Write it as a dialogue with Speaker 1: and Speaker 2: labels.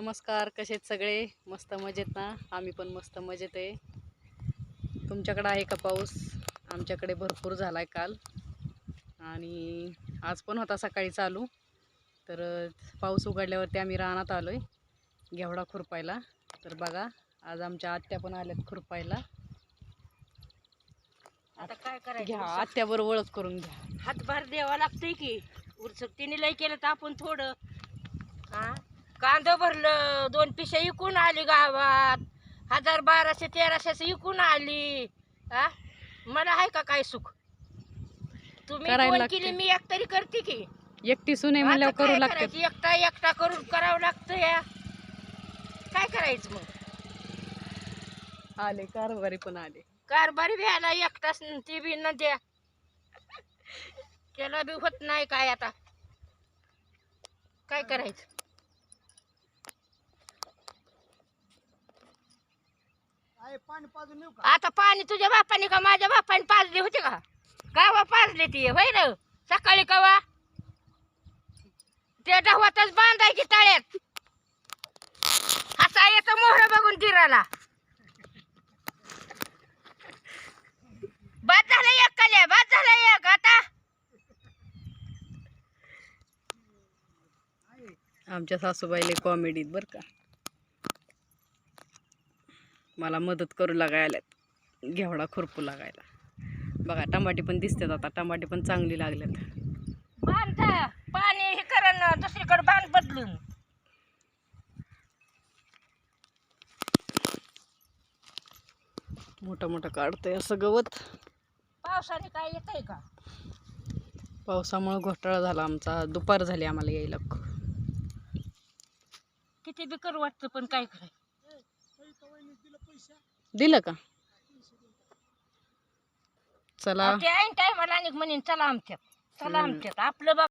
Speaker 1: नमस्कार कसे आहेत सगळे? मस्त मजेत ना? आम्ही पण मस्त मजेत आहे. तुमच्याकडं आहे का पाऊस? आमच्याकडे भरपूर झाला आहे काल. आणि आज पण होता सकाळी चालू. तर पाऊस उघडल्यावरती आम्ही रानात आलो आहे घेवडा खुरपायला. तर बघा आज आमच्या आत्या पण आल्यात खुरपायला.
Speaker 2: आता काय
Speaker 1: घ्या
Speaker 2: करायचं
Speaker 1: आत्याबरोबर ओळख करून घ्या.
Speaker 2: हातभार द्यावा लागतंय की? उरसक तिने लय केलं तर आपण थोडं. हा? कांदा भरलं दोन पिशा इकून आली गावात. हजार बाराशे तेराशे इकून आली. हा मला आहे का काय सुख? तुम्ही
Speaker 1: करायला.
Speaker 2: केली मी एक तरी करते की.
Speaker 1: एकटी सुने
Speaker 2: आता काय
Speaker 1: करू लागते.
Speaker 2: करायचं? एकटा एकटा करून करावं लागतं या. काय करायचं मग?
Speaker 1: आले कारभारी पण आले.
Speaker 2: कारभारी व्यायला एकटाच न ती बी न द्या. त्याला बी होत नाही काय आता. काय करायचं? आता पाणी तुझ्या बापाने का माझ्या बापाने पाजले होते का? गावा पाजले ती होय ना? सकाळी कवा? त्या ढवातच बांधायची तळ्यात. असा येतो मोहर बघून तिराला बाद झाला एक कल्या बाद झाला एक आता?
Speaker 1: आमच्या सासूबाईले कॉमेडीत बरं का. मला मदत करू लागाय आल्यात घेवडा खुरपू लागायला. बघा टमाटे पण दिसतात आता. टमाटे पण चांगली लागल्यात
Speaker 2: बांध पाणी हे करण दुसरीकडे बांध बदलून.
Speaker 1: मोठं मोठं काढतंय असं गवत.
Speaker 2: पावसाने काय येत आहे का?
Speaker 1: पावसामुळे घोटाळा झाला आमचा. दुपार झाली आम्हाला यायला.
Speaker 2: किती बी करू वाटतं पण काय करायचं
Speaker 1: दिलं का चला
Speaker 2: टायमाला आणि म्हणेन चला आमच्यात चला. आमच्यात आपलं